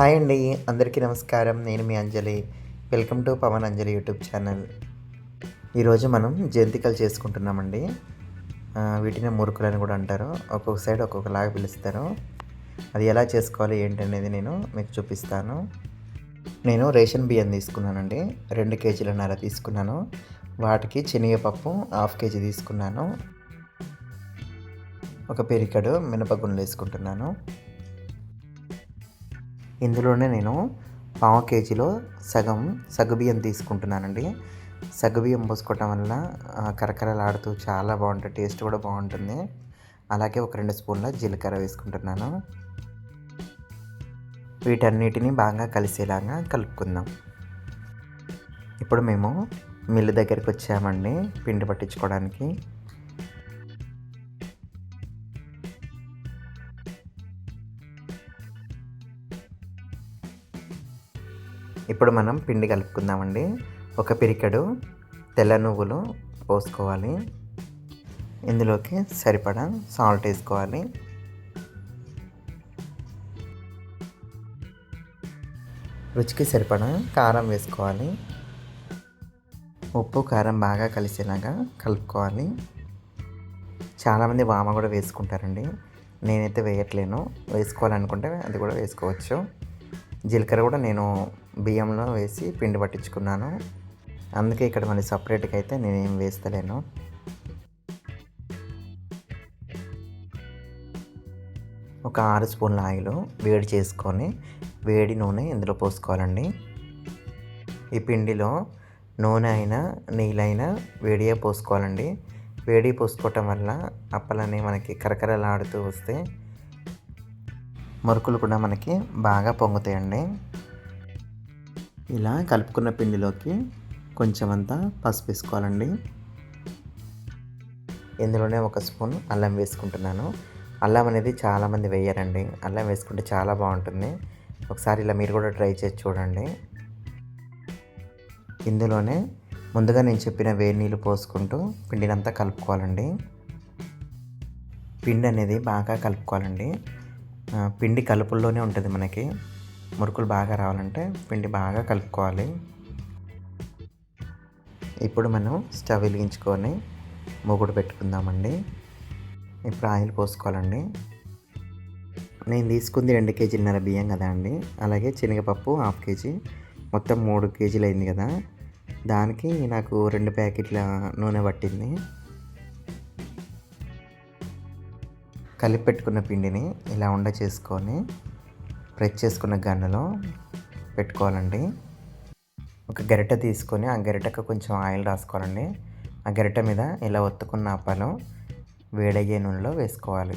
Hi అండి అందరికీ నమస్కారం. నేను మీ Anjali. Welcome to Pawan Anjali YouTube channel. ఈరోజు మనం జంతికలు చేసుకుంటున్నామండి. వీటిని వీటిని మురుకులని కూడా అంటారు. ఒక్కొక్క సైడ్ ఒక్కొక్కలాగా పిలుస్తారు. అది ఎలా చేసుకోవాలి ఏంటనేది నేను మీకు చూపిస్తాను. నేను రేషన్ బియ్యం తీసుకున్నానండి. రెండు కేజీలన్నర తీసుకున్నాను. వాటికి శనగపప్పు హాఫ్ కేజీ తీసుకున్నాను. ఒక పెరికడు మినపగుండ్లు వేసుకుంటున్నాను. ఇందులోనే నేను పావు కేజీలో సగం సగ్గుబియ్యం తీసుకుంటున్నానండి. సగ్గుబియ్యం పోసుకోవటం వల్ల కరకరలాడుతూ చాలా బాగుంటుంది టేస్ట్ కూడా బాగుంటుంది. అలాగే ఒక రెండు స్పూన్ల జీలకర్ర వేసుకుంటున్నాను. వీటన్నిటిని బాగా కలిసేలాగా కలుపుకుందాం. ఇప్పుడు మేము మిల్లు దగ్గరికి వచ్చామండి పిండి పట్టించుకోవడానికి. ఇప్పుడు మనం పిండి కలుపుకుందామండి. ఒక పిరికెడు తెల్ల నువ్వులు పోసుకోవాలి. ఇందులోకి సరిపడా సాల్ట్ వేసుకోవాలి. రుచికి సరిపడా కారం వేసుకోవాలి. ఉప్పు కారం బాగా కలిసేలాగా కలుపుకోవాలి. చాలామంది వామ కూడా వేసుకుంటారండి. నేనైతే వేయట్లేను. వేసుకోవాలనుకుంటే అది కూడా వేసుకోవచ్చు. జీలకర్ర కూడా నేను బియ్యంలో వేసి పిండి పట్టించుకున్నాను. అందుకే ఇక్కడ మళ్ళీ సపరేట్గా అయితే నేనేం వేస్తలేను. ఒక ఆరు స్పూన్ల ఆయిల్ వేడి చేసుకొని వేడి నూనె ఇందులో పోసుకోవాలండి. ఈ పిండిలో నూనె అయినా నీళ్ళైనా వేడిగా పోసుకోవాలండి. వేడి పోసుకోవటం వల్ల అప్పలనే మనకి కరకరలాడుతూ వస్తే మురుకులు కూడా మనకి బాగా పొంగుతాయండి. ఇలా కలుపుకున్న పిండిలోకి కొంచెం అంతా పసుపు వేసుకోవాలండి. ఇందులోనే ఒక స్పూన్ అల్లం వేసుకుంటున్నాను. అల్లం అనేది చాలామంది వేయరండి. అల్లం వేసుకుంటే చాలా బాగుంటుంది. ఒకసారి ఇలా మీరు కూడా ట్రై చేసి చూడండి. ఇందులోనే ముందుగా నేను చెప్పిన వేడి నీళ్ళు పోసుకుంటూ పిండినంతా కలుపుకోవాలండి. పిండి అనేది బాగా కలుపుకోవాలండి. పిండి కలుపుల్లోనే ఉంటుంది మనకి. మురుకులు బాగా రావాలంటే పిండి బాగా కలుపుకోవాలి. ఇప్పుడు మనం స్టవ్ వెలిగించుకొని మూగుడు పెట్టుకుందామండి. ఇప్పుడు ఆయిల్ పోసుకోవాలండి. నేను తీసుకుంది రెండు కేజీలన్నర బియ్యం కదా అండి. అలాగే శనగపప్పు హాఫ్ కేజీ మొత్తం మూడు కేజీలు అయింది కదా. దానికి నాకు రెండు ప్యాకెట్ల నూనె పట్టింది. కలిపి పెట్టుకున్న పిండిని ఇలా ఉండ చేసుకొని ప్రెస్ చేసుకున్న గన్నులో పెట్టుకోవాలండి. ఒక గరిటె తీసుకొని ఆ గరిటకు కొంచెం ఆయిల్ రాసుకోవాలండి. ఆ గరిట మీద ఇలా ఒత్తుకున్న అప్పలు వేడయ్యే నూనెలో వేసుకోవాలి.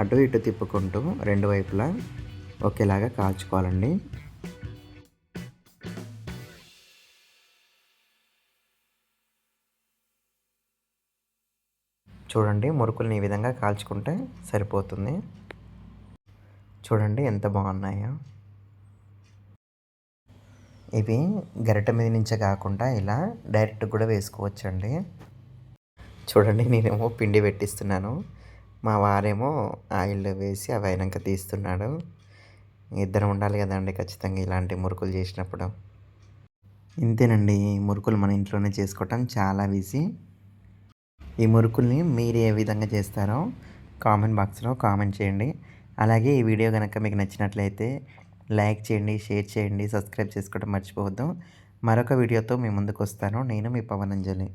అటు ఇటు తిప్పుకుంటూ రెండు వైపులా ఒకేలాగా కాల్చుకోవాలండి. చూడండి మురుకుల్ని ఈ విధంగా కాల్చుకుంటే సరిపోతుంది. చూడండి ఎంత బాగున్నాయో. ఇవి గరిట మీద నుంచే కాకుండా ఇలా డైరెక్ట్ కూడా వేసుకోవచ్చండి. చూడండి నేనేమో పిండి పెట్టిస్తున్నాను. మా వారేమో ఆయిల్ వేసి అవి అయినాక తీస్తున్నాడు. ఇద్దరం ఉండాలి కదండి ఖచ్చితంగా ఇలాంటి మురుకులు చేసినప్పుడు. ఇంతేనండి ఈ మురుకులు మన ఇంట్లోనే చేసుకోవటం చాలా ఈజీ ఈ మురుకుల్ని మీరు ఏ విధంగా చేస్తారో కామెంట్ బాక్స్లో కామెంట్ చేయండి. అలాగే ఈ వీడియో కనుక మీకు నచ్చినట్లయితే లైక్ చేయండి షేర్ చేయండి సబ్స్క్రైబ్ చేసుకోవడం మర్చిపోవద్దు. మరొక వీడియోతో మీ ముందుకు వస్తాను. నేను మీ పవనంజలి